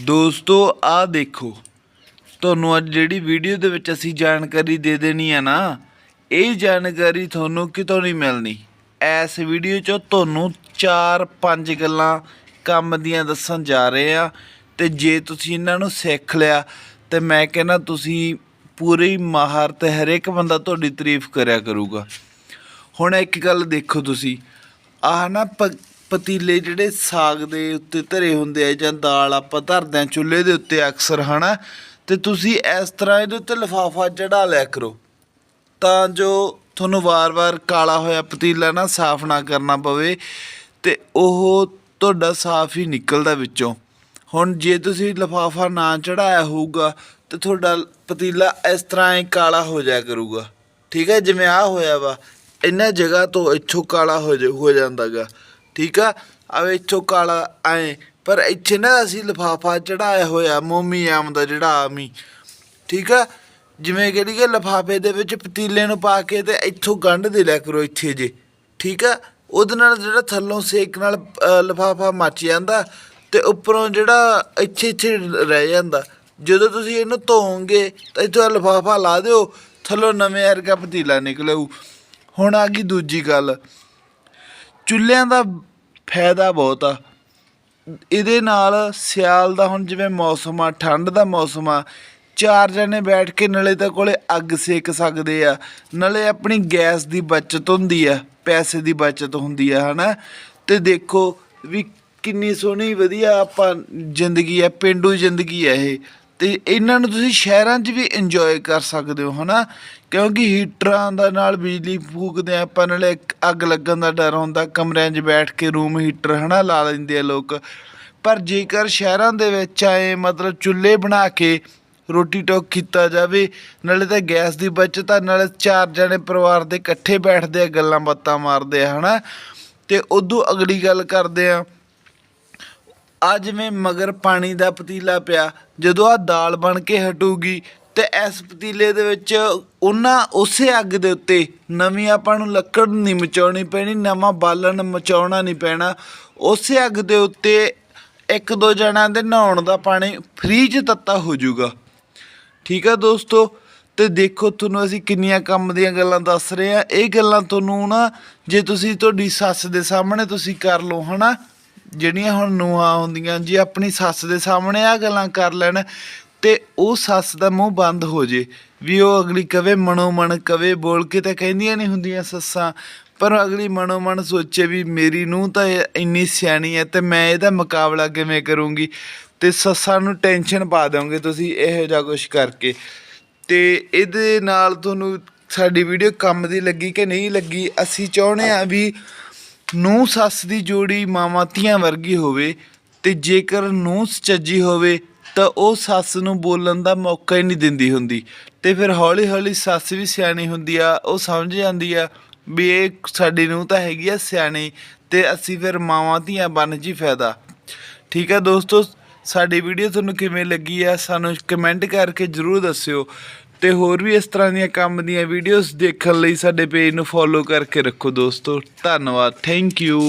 ਦੋਸਤੋ ਆ ਦੇਖੋ। ਤੁਹਾਨੂੰ ਅੱਜ ਜਿਹੜੀ ਵੀਡੀਓ ਦੇ ਵਿੱਚ ਅਸੀਂ ਜਾਣਕਾਰੀ ਦੇ ਦੇਣੀ ਹੈ ਨਾ, ਇਹ ਜਾਣਕਾਰੀ ਤੁਹਾਨੂੰ ਕਿਤੋਂ ਨਹੀਂ ਮਿਲਣੀ। ਇਸ ਵੀਡੀਓ 'ਚ ਤੁਹਾਨੂੰ 4-5 ਗੱਲਾਂ ਕੰਮ ਦੀਆਂ ਦੱਸਣ ਜਾ ਰਹੇ ਆ ਤੇ ਜੇ ਤੁਸੀਂ ਇਹਨਾਂ ਨੂੰ ਸਿੱਖ ਲਿਆ, ਤੇ ਮੈਂ ਕਹਿੰਦਾ ਤੁਸੀਂ ਪੂਰੀ ਮਾਹਰ ਤੇ ਹਰੇਕ ਬੰਦਾ ਤੁਹਾਡੀ ਤਾਰੀਫ ਕਰਿਆ ਕਰੂਗਾ। ਹੁਣ ਇੱਕ ਗੱਲ ਦੇਖੋ ਤੁਸੀਂ, ਆਹ ਨਾ ਪ- ਪਤੀਲੇ ਜਿਹੜੇ ਸਾਗ ਦੇ ਉੱਤੇ ਧਰੇ ਹੁੰਦੇ ਆ ਜਾਂ ਦਾਲ ਆਪਾਂ ਧਰਦੇ ਆ ਚੁੱਲ੍ਹੇ ਦੇ ਉੱਤੇ ਅਕਸਰ, ਹਨਾ? ਤੇ ਤੁਸੀਂ ਇਸ ਤਰ੍ਹਾਂ ਇਹਦੇ ਉੱਤੇ ਲਿਫਾਫਾ ਚੜਾ ਲਿਆ ਕਰੋ। ਤਾਂ ਜੋ ਤੁਹਾਨੂੰ ਵਾਰ-ਵਾਰ ਕਾਲਾ ਹੋਇਆ ਪਤੀਲਾ ਨਾ ਸਾਫ਼ ਨਾ ਕਰਨਾ ਪਵੇ ਤੇ ਉਹ ਤੁਹਾਡਾ ਸਾਫ਼ ਹੀ ਨਿਕਲਦਾ ਵਿੱਚੋਂ। ਹੁਣ ਜੇ ਤੁਸੀਂ ਲਿਫਾਫਾ ਨਾ ਚੜਾਇਆ ਹੋਊਗਾ ਤੇ ਤੁਹਾਡਾ ਪਤੀਲਾ ਇਸ ਤਰ੍ਹਾਂ ਹੀ ਕਾਲਾ ਹੋ ਜਾਇਆ ਕਰੂਗਾ। ਠੀਕ ਹੈ? ਜਿਵੇਂ ਆ ਹੋਇਆ ਵਾ ਇਹਨਾਂ ਜਗ੍ਹਾ ਤੋਂ ਇੱਥੋਂ ਕਾਲਾ ਹੋ ਜਾ, ਹੋ ਜਾਂਦਾਗਾ। ਠੀਕ ਆ? ਆ ਇੱਥੋਂ ਕਾਲਾ ਐ, ਪਰ ਇੱਥੇ ਨਾ ਅਸੀਂ ਲਿਫਾਫਾ ਚੜਾਇਆ ਹੋਇਆ, ਮੋਮੀ ਆਮ ਦਾ ਜਿਹੜਾ ਆਮੀ ਠੀਕ ਆ? ਜਿਵੇਂ ਕਿ ਕਿ ਲਿਫਾਫੇ ਦੇ ਵਿੱਚ ਪਤੀਲੇ ਨੂੰ ਪਾ ਕੇ ਤੇ ਇੱਥੋਂ ਗੰਢ ਦੇ ਲਿਆ ਕਰੋ ਇੱਥੇ ਜੇ। ਠੀਕ ਆ? ਉਹਦੇ ਨਾਲ ਜਿਹੜਾ ਥੱਲੋਂ ਸੇਕ ਨਾਲ ਲਿਫਾਫਾ ਮੱਚ ਜਾਂਦਾ ਤੇ ਉੱਪਰੋਂ ਜਿਹੜਾ ਇੱਥੇ ਇੱਥੇ ਰਹਿ ਜਾਂਦਾ। ਜਦੋਂ ਤੁਸੀਂ ਇਹਨੂੰ ਧੋਓਗੇ ਤਾਂ ਇੱਥੋਂ ਲਿਫਾਫਾ ਲਾ ਦਿਓ, ਥੱਲੋਂ ਨਵੇਂ ਵਰਗਾ ਪਤੀਲਾ ਨਿਕਲੂ। ਹੁਣ ਆ ਗਈ ਦੂਜੀ ਗੱਲ। ਚੁੱਲ੍ਹਿਆਂ ਦਾ ਫਾਇਦਾ ਬਹੁਤ ਆ। ਇਹਦੇ ਨਾਲ ਸਿਆਲ ਦਾ ਹੁਣ ਜਿਵੇਂ ਮੌਸਮ ਆ, ਠੰਡ ਦਾ ਮੌਸਮ ਆ, ਚਾਰ ਜਣੇ ਬੈਠ ਕੇ ਨਾਲੇ ਤਾਂ ਕੋਲੇ ਅੱਗ ਸੇਕ ਸਕਦੇ ਆ। ਨਾਲੇ ਆਪਣੀ ਗੈਸ ਦੀ ਬਚਤ ਹੁੰਦੀ ਆ, ਪੈਸੇ ਦੀ ਬਚਤ ਹੁੰਦੀ ਆ, ਹਨਾ? ਤੇ ਦੇਖੋ ਵੀ ਕਿੰਨੀ ਸੋਹਣੀ ਵਧੀਆ ਆਪਾਂ ਜ਼ਿੰਦਗੀ ਆ, ਪਿੰਡੂ ਜ਼ਿੰਦਗੀ ਆ ਇਹ। ਤੇ ਇਹਨਾਂ ਨੂੰ ਤੁਸੀਂ ਸ਼ਹਿਰਾਂ 'ਚ ਵੀ ਇੰਜੋਏ ਕਰ ਸਕਦੇ ਹੋ, ਹਨਾ? ਕਿਉਂਕਿ ਹੀਟਰਾਂ ਦਾ ਨਾਲ ਬਿਜਲੀ ਫੂਕਦੇ ਆ ਆਪਾਂ, ਨਾਲੇ ਅੱਗ ਲੱਗਣ ਦਾ ਡਰ ਹੁੰਦਾ, ਕਮਰਿਆਂ 'ਚ ਬੈਠ ਕੇ ਰੂਮ ਹੀਟਰ ਹਨਾ, ਲਾ ਲੈਂਦੇ ਆ ਲੋਕ। ਪਰ ਜੇਕਰ ਸ਼ਹਿਰਾਂ ਦੇ ਵਿੱਚ ਆਏ, ਮਤਲਬ ਚੁੱਲ੍ਹੇ ਬਣਾ ਕੇ ਰੋਟੀ ਟੋਕ ਕੀਤਾ ਜਾਵੇ, ਨਾਲੇ ਤਾਂ ਗੈਸ ਦੀ ਬਚਤ ਆ, ਨਾਲੇ ਚਾਰ ਜਣੇ ਪਰਿਵਾਰ ਦੇ ਇਕੱਠੇ ਬੈਠਦੇ ਆ, ਗੱਲਾਂ ਬਾਤਾਂ ਮਾਰਦੇ ਆ, ਹਨਾ? ਤੇ ਉਦੋਂ ਅਗਲੀ ਗੱਲ ਕਰਦੇ ਆ ਆ ਜਿਵੇਂ ਮਗਰ ਪਾਣੀ ਦਾ ਪਤੀਲਾ ਪਿਆ, ਜਦੋਂ ਆ ਦਾਲ ਬਣ ਕੇ ਹਟੂਗੀ ਤੇ ਇਸ ਪਤੀਲੇ ਦੇ ਵਿੱਚ ਉਹਨਾਂ ਉਸੇ ਅੱਗ ਦੇ ਉੱਤੇ ਨਵੀਂ ਆਪਾਂ ਨੂੰ ਲੱਕੜ ਨਹੀਂ ਮਚਾਉਣੀ ਪੈਣੀ, ਨਵਾਂ ਬਾਲਣ ਮਚਾਉਣਾ ਨਹੀਂ ਪੈਣਾ, ਉਸੇ ਅੱਗ ਦੇ ਉੱਤੇ ਇੱਕ ਦੋ ਜਣਾਂ ਦੇ ਨਹਾਉਣ ਦਾ ਪਾਣੀ ਫ੍ਰੀ 'ਚ ਤੱਤਾ ਹੋ ਜਾਊਗਾ। ਠੀਕ ਆ ਦੋਸਤੋ? ਤੇ ਦੇਖੋ ਤੁਹਾਨੂੰ ਅਸੀਂ ਕਿੰਨੀਆਂ ਕੰਮ ਦੀਆਂ ਗੱਲਾਂ ਦੱਸ ਰਹੇ ਆ। ਇਹ ਗੱਲਾਂ ਤੁਹਾਨੂੰ ਨਾ ਜੇ ਤੁਸੀਂ ਤੁਹਾਡੀ ਸੱਸ ਦੇ ਸਾਹਮਣੇ ਤੁਸੀਂ ਕਰ ਲਓ, ਹਨਾ? ਜਿਹੜੀਆਂ ਹੁਣ ਨੂੰਹਾਂ ਹੁੰਦੀਆਂ, ਜੀ ਆਪਣੀ ਸੱਸ ਦੇ ਸਾਹਮਣੇ ਆ ਗੱਲਾਂ ਕਰ ਲੈਣ, ਤੇ ਉਹ ਸੱਸ ਦਾ ਮੂੰਹ ਬੰਦ ਹੋ ਜੇ। ਵੀ ਉਹ ਅਗਲੀ ਕਵੇ ਮਨੋ ਮਨ, ਕਵੇ ਬੋਲ ਕੇ ਤਾਂ ਕਹਿੰਦੀਆਂ ਨਹੀਂ ਹੁੰਦੀਆਂ ਸੱਸਾਂ। ਪਰ ਅਗਲੀ ਮਨੋ ਮਨ ਸੋਚੇ ਵੀ ਮੇਰੀ ਨੂੰਹ ਤਾਂ ਇੰਨੀ ਸਿਆਣੀ ਹੈ ਤੇ ਮੈਂ ਇਹਦਾ ਮੁਕਾਬਲਾ ਕਿਵੇਂ ਕਰੂੰਗੀ? ਤੇ ਸੱਸਾਂ ਨੂੰ ਟੈਨਸ਼ਨ ਪਾ ਦੋਗੇ ਤੁਸੀਂ ਇਹੋ ਜਿਹਾ ਕੁਝ ਕਰਕੇ। ਤੇ ਇਹਦੇ ਨਾਲ ਤੁਹਾਨੂੰ ਸਾਡੀ ਵੀਡੀਓ ਕੰਮ ਦੀ ਲੱਗੀ ਕਿ ਨਹੀਂ ਲੱਗੀ? ਅਸੀਂ ਚਾਹੁੰਦੇ ਆ ਵੀ ਨੂੰ ਸੱਸ ਦੀ ਜੋੜੀ ਮਾਵਾਂ ਧੀਆਂ ਵਰਗੀ ਹੋਵੇ ਤੇ ਜੇਕਰ ਨੂੰ ਚੱਜੀ ਹੋਵੇ ਤਾਂ ਉਹ ਸੱਸ ਨੂੰ ਬੋਲਣ ਦਾ ਮੌਕਾ ਹੀ ਨਹੀਂ ਦਿੰਦੀ ਹੁੰਦੀ। ਤੇ ਫਿਰ ਹੌਲੀ ਹੌਲੀ ਸੱਸ ਵੀ ਸਿਆਣੀ ਹੁੰਦੀ ਆ, ਉਹ ਸਮਝ ਜਾਂਦੀ ਆ ਵੀ ਇਹ ਸਾਡੀ ਨੂੰ ਤਾਂ ਹੈਗੀ ਆ ਸਿਆਣੀ ਤੇ ਅਸੀਂ ਫਿਰ ਮਾਵਾਂ ਧੀਆਂ ਬਣ ਜੀ ਫਾਇਦਾ। ਠੀਕ ਆ ਦੋਸਤੋ, ਸਾਡੀ ਵੀਡੀਓ ਤੁਹਾਨੂੰ ਕਿਵੇਂ ਲੱਗੀ ਆ ਸਾਨੂੰ ਕਮੈਂਟ ਕਰਕੇ ਜਰੂਰ ਦੱਸਿਓ। ਤੇ ਹੋਰ ਵੀ ਇਸ ਤਰ੍ਹਾਂ ਦੀਆਂ ਕੰਮ ਦੀਆਂ ਵੀਡੀਓਜ਼ ਦੇਖਣ ਲਈ ਸਾਡੇ ਪੇਜ ਨੂੰ ਫੋਲੋ ਕਰਕੇ ਰੱਖੋ ਦੋਸਤੋ। ਧੰਨਵਾਦ ਥੈਂਕ ਯੂ